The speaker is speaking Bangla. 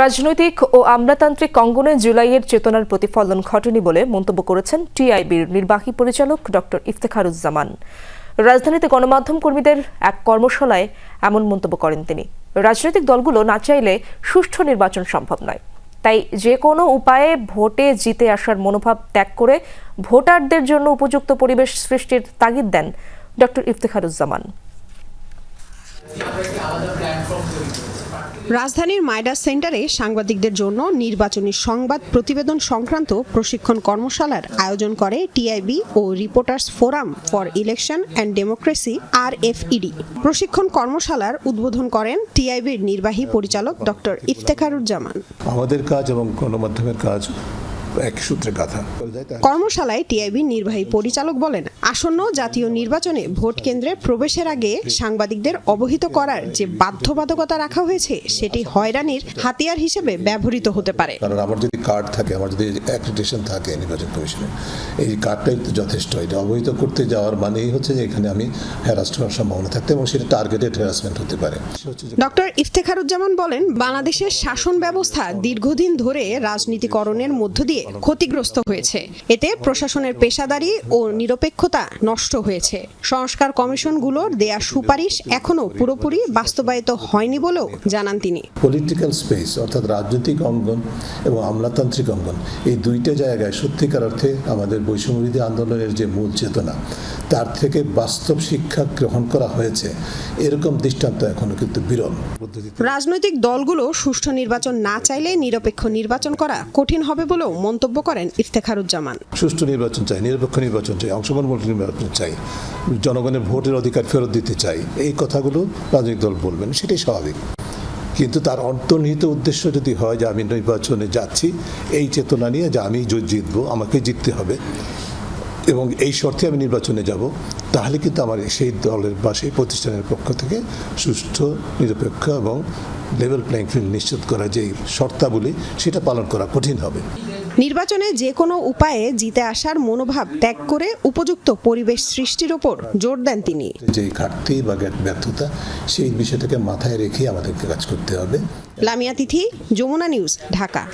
রাজনৈতিক ও আমলাতান্ত্রিক অঙ্গনে জুলাইয়ের চেতনার প্রতিফলন ঘটেনি বলে মন্তব্য করেছেন টিআইবির নির্বাহী পরিচালক ডক্টর ইফতেখারুজ্জামান। রাজধানীতে গণমাধ্যম কর্মীদের এক কর্মশালায় এমন মন্তব্য করেন তিনি। রাজনৈতিক দলগুলো না চাইলে সুষ্ঠু নির্বাচন সম্ভব নয়। তাই যে কোনো উপায়ে ভোটে জিতে আসার মনোভাব ত্যাগ করে ভোটারদের জন্য উপযুক্ত পরিবেশ সৃষ্টির তাগিদ দেন ডক্টর ইফতেখারুজ্জামান। রাজধানীর মাইডাস সেন্টারে সাংবাদিকদের জন্য নির্বাচনী সংবাদ প্রতিবেদন সংক্রান্ত প্রশিক্ষণ কর্মশালার আয়োজন করে TIB O reporters forum for election and democracy R FED প্রশিক্ষণ কর্মশালার উদ্বোধন করেন টিআইবির নির্বাহী পরিচালক ডক্টর ইফতেখারুজ্জামান। আমাদের কাজ এবং গণমাধ্যমের কাজ এক সূত্রে গাথা। কর্মশালায় টিআইবির নির্বাহী পরিচালক বলেন আসন্ন জাতীয় নির্বাচনে ভোট কেন্দ্রে প্রবেশের আগে সাংবাদিকদের অবহিত করার যে বাধ্যবাধকতা রাখা হয়েছে সেটি হয়রানির হাতিয়ার হিসেবে ব্যবহৃত হতে পারে। কারণ আমার যদি কার্ড থাকে আমার যদি অ্যাক্রিডিটেশন থাকে নির্বাচন কমিশনে এই কার্ডটাই তো যথেষ্ট। এটা অবহিত করতে যাওয়ার মানেই হচ্ছে যে এখানে আমি হ্যারাস্ট হওয়ার সম্ভাবনা থাকতে এবং সেটা টার্গেটেড হ্যারাসমেন্ট হতে পারে। ডক্টর ইফতেখারুজ্জামান বলেন বাংলাদেশের শাসন ব্যবস্থা দীর্ঘদিন ধরে রাজনীতিকরণের মধ্য দিয়ে ক্ষতিগ্রস্ত হয়েছে। এতে প্রশাসনের পেশাদারি ও নিরপেক্ষতা নষ্ট হয়েছে। সংস্কার কমিশনগুলোর দেয়া সুপারিশ এখনও পুরোপুরি বাস্তবায়িত হয়নি বলেও জানান তিনি। পলিটিক্যাল স্পেস অর্থাৎ রাজনৈতিক অঙ্গন এবং আমলাতান্ত্রিক অঙ্গন এই দুইটা জায়গায় সত্যিকার অর্থে আমাদের বৈষম্যবিধি আন্দোলনের যে মূল চেতনা তার থেকে বাস্তব শিক্ষা গ্রহণ করা হয়েছে। এরকম দৃষ্টান্ত এখনও কিন্তু বিরল। রাজনৈতিক দলগুলো সুষ্ঠু নির্বাচন না চাইলে নিরপেক্ষ নির্বাচন করা কঠিন হবে বলেও মন্তব্য করেন ইফতেখারুজ্জামান। সুষ্ঠু নির্বাচন চাই নিরপেক্ষ নির্বাচন চাই অংশগ্রহণমূলক নির্বাচন চাই, জনগণের ভোটের অধিকার ফেরত দিতে চাই, এই কথাগুলো রাজনৈতিক দল বলবেন, সেটাই স্বাভাবিক। কিন্তু তার অন্তর্নিহিত উদ্দেশ্য যদি হয় যে আমি নির্বাচনে যাচ্ছি, এই চেতনা নিয়ে যে আমি জিতবো, আমাকে জিততে হবে, এবং এই শর্তে আমি নির্বাচনে যাব, তাহলে কিন্তু আমার সেই দলের বা সেই প্রতিষ্ঠানের পক্ষ থেকে সুষ্ঠু, নিরপেক্ষ এবং লেভেল প্লেইং ফিল্ড নিশ্চিত করা যে শর্তাবলী, সেটা পালন করা কঠিন হবে। নির্বাচনে যে কোনো উপায়ে জিতে আসার মনোভাব ত্যাগ করে উপযুক্ত পরিবেশ সৃষ্টির ওপর জোর দেন তিনি। যে ঘাটতি বা ব্যর্থতা সেই বিষয়টাকে মাথায় রেখে আমাদেরকে কাজ করতে হবে। লামিয়া তিথি যমুনা নিউজ ঢাকা।